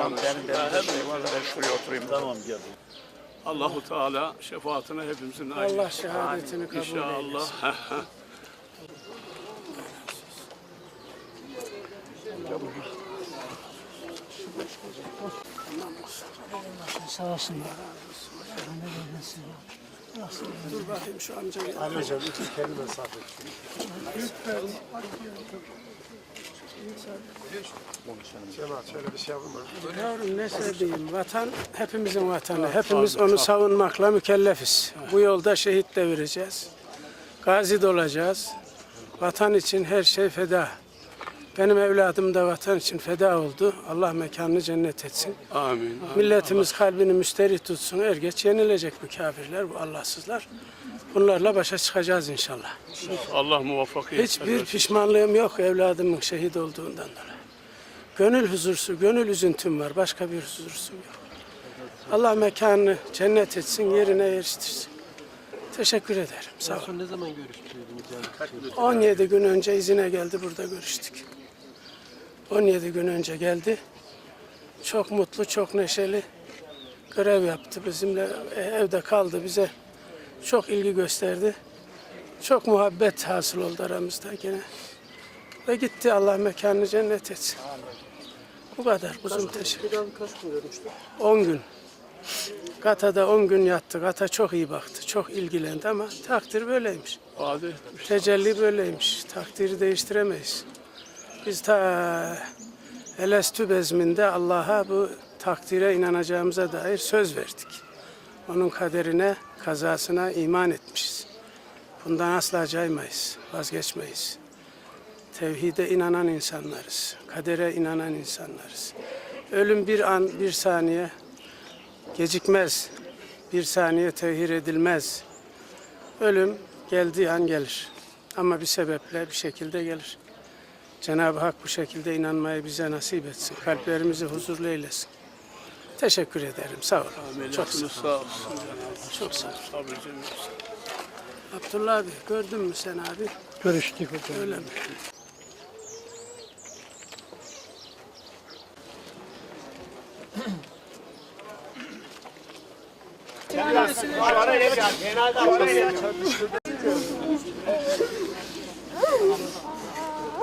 Tamam benim benim de şey var ben şuraya oturayım. Tamam gel. Allahu Teala şefaatine hepimizin nail. Allah şehadetini kabul eylesin. İnşallah. Sağ olsunlar. Dur bakayım şu amca. Anneciğim iki kelime sarf et. Cemal şöyle bir şey yapın. Yavrum ne söyleyeyim? Vatan hepimizin vatanı. Hepimiz onu savunmakla mükellefiz. Bu yolda şehit de vereceğiz. Gazi de olacağız. Vatan için her şey feda. Benim evladım da vatan için feda oldu. Allah mekanını cennet etsin. Amin. Milletimiz kalbini müsterih tutsun. Er geç yenilecek bu kafirler, bu Allahsızlar. Bunlarla başa çıkacağız inşallah. Allah muvaffakiyet Hiçbir pişmanlığım yok evladımın şehit olduğundan dolayı. Gönül huzursu, gönül üzüntüm var. Başka bir huzursum yok. Allah mekanını cennet etsin, yerine eriştirsin. Teşekkür ederim. Sağ olun. ne zaman görüştünüz yani? 17 gün önce izine geldi, burada görüştük. 17 gün önce geldi. Çok mutlu, çok neşeli. Görev yaptı bizimle, e, evde kaldı bize. Çok ilgi gösterdi. Çok muhabbet hasıl oldu aramızda gene. Ve gitti Allah mekanını cennet etsin. Bu kadar. Uzun teşekkür. kaç gün görmüştü? 10 gün. Gata'da 10 gün yattı. Gata çok iyi baktı. Çok ilgilendi ama takdir böyleymiş. Tecelli böyleymiş. Takdiri değiştiremeyiz. Biz ta Elestü bezminde Allah'a bu takdire inanacağımıza dair söz verdik. Onun kaderine, kazasına iman etmişiz. Bundan asla caymayız, vazgeçmeyiz. Tevhide inanan insanlarız. Kadere inanan insanlarız. Ölüm bir an, bir saniye gecikmez. Bir saniye tehir edilmez. Ölüm geldiği an gelir. Ama bir sebeple bir şekilde gelir. Cenab-ı Hak bu şekilde inanmayı bize nasip etsin. Kalplerimizi huzurlu eylesin. Teşekkür ederim. Sağ olun. Çok sağ olun. sağ olsun. Çok sağ olun. Abdullah abi gördün mü sen abi? Görüştük hocam. Öyle mi?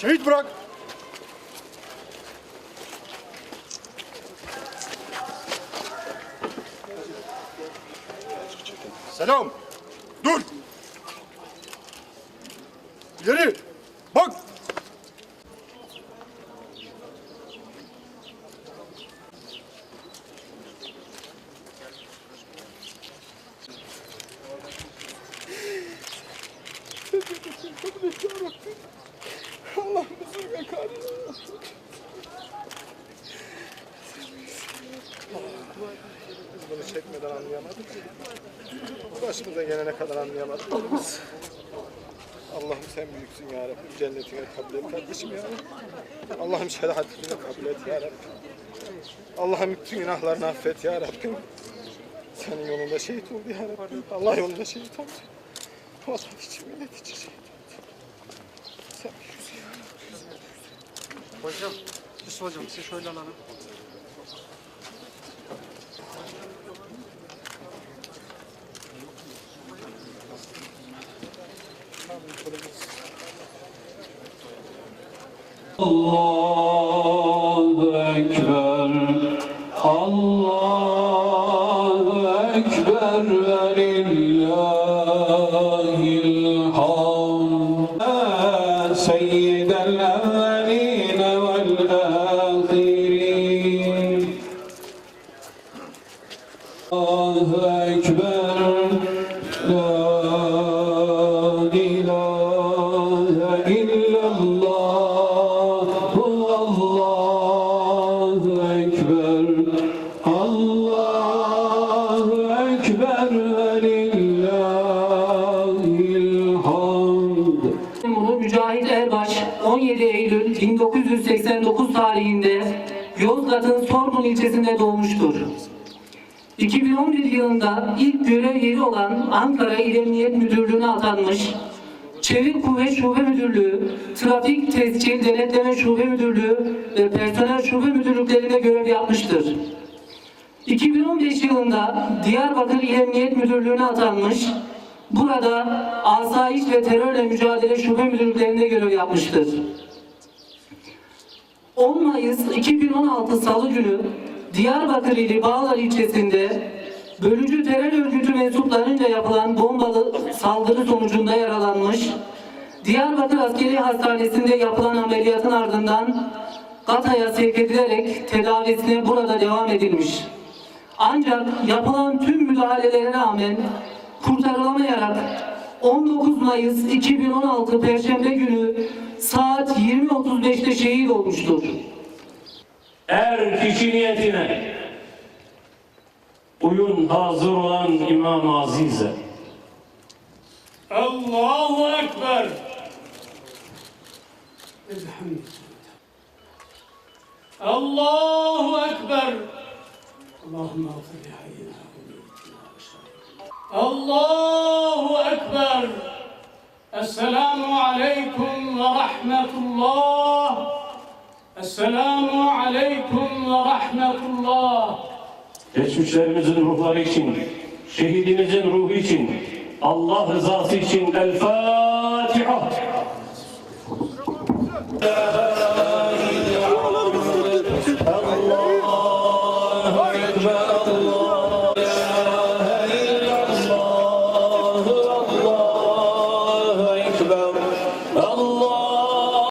Şehit bırak. Selam. Dur. İleri. Bak. Bunu çekmeden anlayamadık. Başımıza gelene kadar anlayamadık. Allah'ım sen büyüksün ya Rabbim. Cennetine kabul et kardeşim ya. Allah'ım şeriatini kabul et ya Rabbim. Allah'ım bütün günahlarını affet ya Rabbim. Senin yolunda şehit oldu ya Rabbim. Allah yolunda şehit oldu. Vatan için, millet için şehit oldu. Sen büyüksün ya Rabbim. Hocam, Yusuf hocam sizi şöyle alalım. Allahu Ekber Allahu Ekber ve lillahil hamd Seyyidel Mücahit Erbaş 17 Eylül 1989 tarihinde Yozgat'ın Sorgun ilçesinde doğmuştur. 2011 yılında ilk görev yeri olan Ankara İl Emniyet Müdürlüğü'ne atanmış, Çevik Kuvvet Şube Müdürlüğü, Trafik Tescil Denetleme Şube Müdürlüğü ve Personel Şube Müdürlüklerinde görev yapmıştır. 2015 yılında Diyarbakır İl Emniyet Müdürlüğü'ne atanmış, burada asayiş ve terörle mücadele şube müdürlüklerinde görev yapmıştır. 10 Mayıs 2016 Salı günü Diyarbakır ili Bağlar ilçesinde bölücü terör örgütü mensuplarınca yapılan bombalı saldırı sonucunda yaralanmış, Diyarbakır Askeri Hastanesi'nde yapılan ameliyatın ardından Gata'ya sevk edilerek tedavisine burada devam edilmiş. Ancak yapılan tüm müdahalelere rağmen kurtarılamayarak 19 Mayıs 2016 Perşembe günü saat 20.35'te şehit olmuştur. Er kişi niyetine uyun hazır olan İmam Aziz'e. Allahu Ekber. Allahu Ekber. Allahümme afir li hayyina. Allahu Ekber. Esselamu Aleyküm ve Rahmetullah. Esselamu Aleyküm ve Rahmetullah. Geçmişlerimizin ruhları için, şehidimizin ruhu için, Allah rızası için El Fatiha.